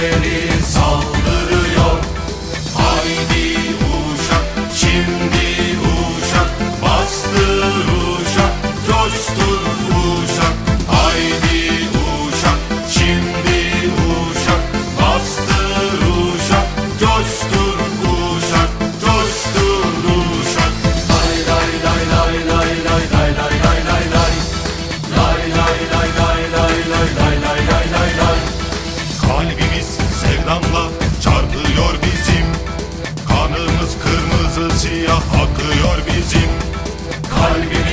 Devleri sal ah. siyah akıyor bizim. Kalbimiz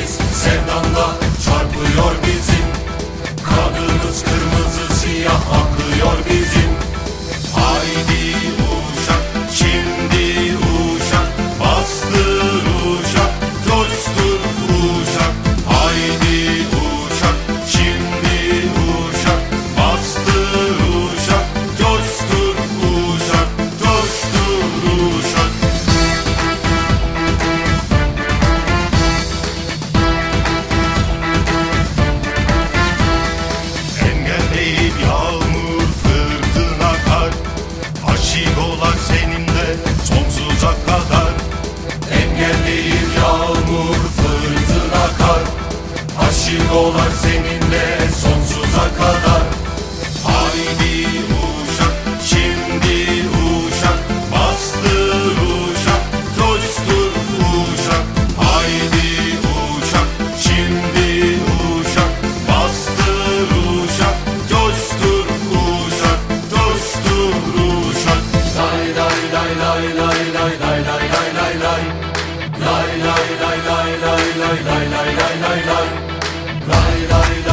Yollar seninle sonsuza kadar. la di da